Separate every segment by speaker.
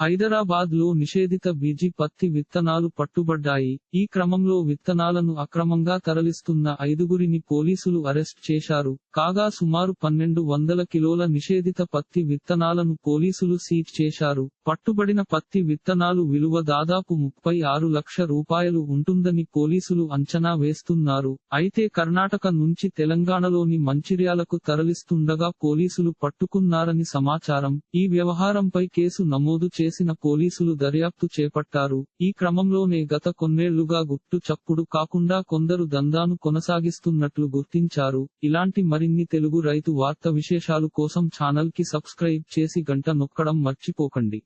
Speaker 1: హైదరాబాద్లో నిషేధిత బీజీ పత్తి విత్తనాలు పట్టుబడ్డాయి. ఈ క్రమంలో విత్తనాలను అక్రమంగా తరలిస్తున్న ఐదుగురిని పోలీసులు అరెస్ట్ చేశారు. కాగా సుమారు పన్నెండు వందల కిలోల నిషేధిత పత్తి విత్తనాలను పోలీసులు సీజ్ చేశారు. పట్టుబడిన పత్తి విత్తనాలు విలువ దాదాపు ముప్పై ఆరు లక్ష రూపాయలు ఉంటుందని పోలీసులు అంచనా వేస్తున్నారు. అయితే కర్ణాటక నుంచి తెలంగాణలోని మంచిర్యాలకు తరలిస్తుండగా పోలీసులు పట్టుకున్నారని సమాచారం. ఈ వ్యవహారంపై కేసు నమోదు చేసిన పోలీసులు దర్యాప్తు చేపట్టారు. ఈ క్రమంలోనే గత కొన్నేళ్ళుగా గుట్టు చప్పుడు కాకుండా కొందరు దందాను కొనసాగిస్తున్నట్లు గుర్తించారు. ఇలాంటి మరిన్ని తెలుగు రైతు వార్త విశేషాలు కోసం ఛానల్కి సబ్స్క్రైబ్ చేసి గంట నొక్కడం మర్చిపోకండి.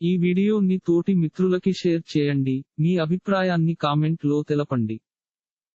Speaker 1: ఈ వీడియోని తోటి మిత్రులకి షేర్ చేయండి. మీ అభిప్రాయాన్ని కామెంట్లో తెలపండి.